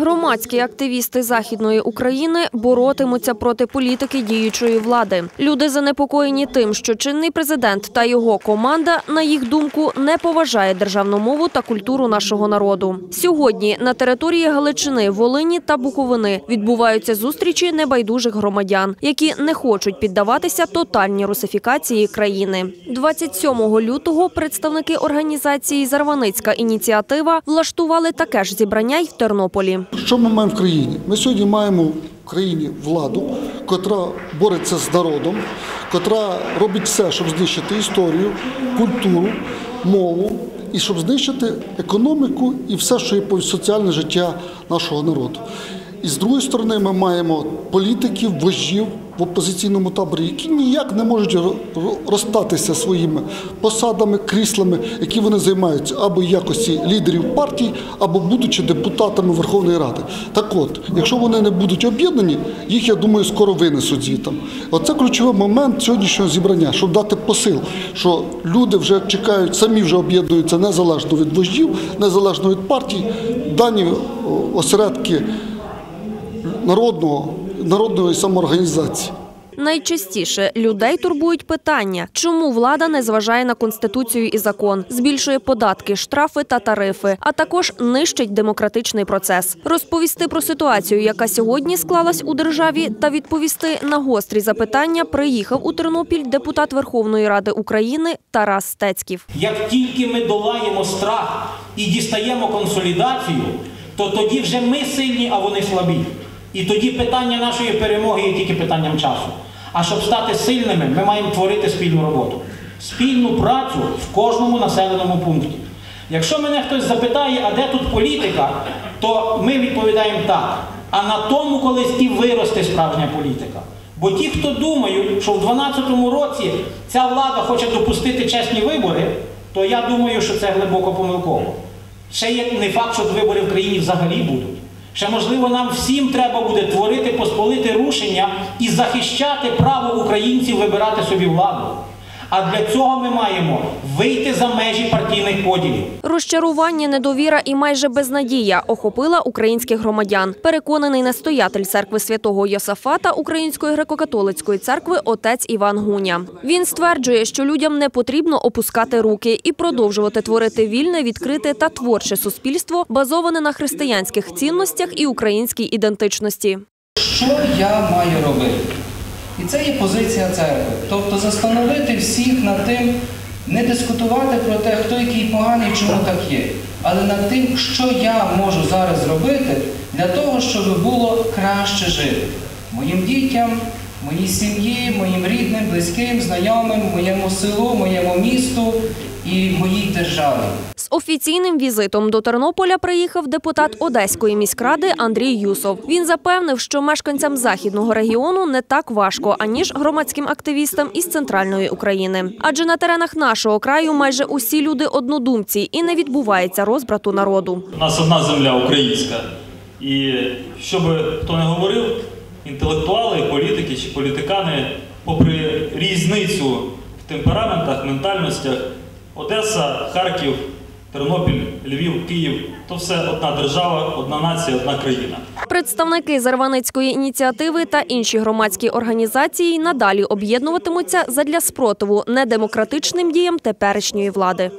Громадські активісти західної України боротимуться проти політики діючої влади. Люди занепокоєні тим, що чинний президент та його команда, на їх думку, не поважає державну мову та культуру нашого народу. Сьогодні на території Галичини, Волині та Буковини відбуваються зустрічі небайдужих громадян, які не хочуть піддаватися тотальній русифікації країни. 27 лютого представники організації Зарваницька ініціатива влаштували таке ж зібрання й в Тернополі. Що ми маємо в країні? Ми сьогодні маємо в країні владу, котра бореться з народом, котра робить все, щоб знищити історію, культуру, мову і щоб знищити економіку і все, що є по- соціальне життя нашого народу. І з другої сторони, ми маємо політиків, вождів в опозиційному таборі, які ніяк не можуть ро- ро- розстатися своїми посадами, кріслами, які вони займаються або якості лідерів партій, або будучи депутатами Верховної Ради. Так от, якщо вони не будуть об'єднані, їх, я думаю, скоро винесуть звітом. Оце ключовий момент сьогоднішнього зібрання, щоб дати посил, що люди вже чекають, самі вже об'єднуються незалежно від вождів, незалежно від партій. Дані осередки народного, народної самоорганізації. Найчастіше людей турбують питання, чому влада не зважає на конституцію і закон, збільшує податки, штрафи та тарифи, а також нищить демократичний процес. Розповісти про ситуацію, яка сьогодні склалась у державі, та відповісти на гострі запитання приїхав у Тернопіль депутат Верховної Ради України Тарас Стецьків. Як тільки ми долаємо страх і дістаємо консолідацію, то тоді вже ми сильні, а вони слабі. І тоді питання нашої перемоги є тільки питанням часу. А щоб стати сильними, ми маємо творити спільну роботу, спільну працю в кожному населеному пункті. Якщо мене хтось запитає, а де тут політика, то ми відповідаємо так. А на тому колись і виросте справжня політика. Бо ті, хто думають, що в 2012 році ця влада хоче допустити чесні вибори, то я думаю, що це глибоко помилково. Ще є не факт, що вибори в країні взагалі будуть. Ще можливо, нам всім треба буде творити посполити рушення і захищати право українців вибирати собі владу. А для цього ми маємо вийти за межі партійних поділів. Розчарування, недовіра і майже безнадія охопила українських громадян. Переконаний настоятель церкви святого Йосафата Української греко-католицької церкви отець Іван Гуня. Він стверджує, що людям не потрібно опускати руки і продовжувати творити вільне, відкрите та творче суспільство, базоване на християнських цінностях і українській ідентичності. Що я маю робити? І це є позиція церкви. Тобто застановити всіх над тим, не дискутувати про те, хто який поганий, чому так є, але над тим, що я можу зараз зробити для того, щоб було краще жити моїм дітям, моїй сім'ї, моїм рідним, близьким, знайомим, моєму селу, моєму місту і моїй державі. Офіційним візитом до Тернополя приїхав депутат Одеської міськради Андрій Юсов. Він запевнив, що мешканцям західного регіону не так важко, аніж громадським активістам із центральної України. Адже на теренах нашого краю майже усі люди однодумці і не відбувається розбрату народу. У нас одна земля українська. І що би хто не говорив, інтелектуали, політики чи політикани, попри різницю в темпераментах, ментальностях, Одеса, Харків, Тернопіль, Львів, Київ то все одна держава, одна нація, одна країна. Представники Зарваницької ініціативи та інші громадські організації надалі об'єднуватимуться задля спротиву недемократичним діям теперішньої влади.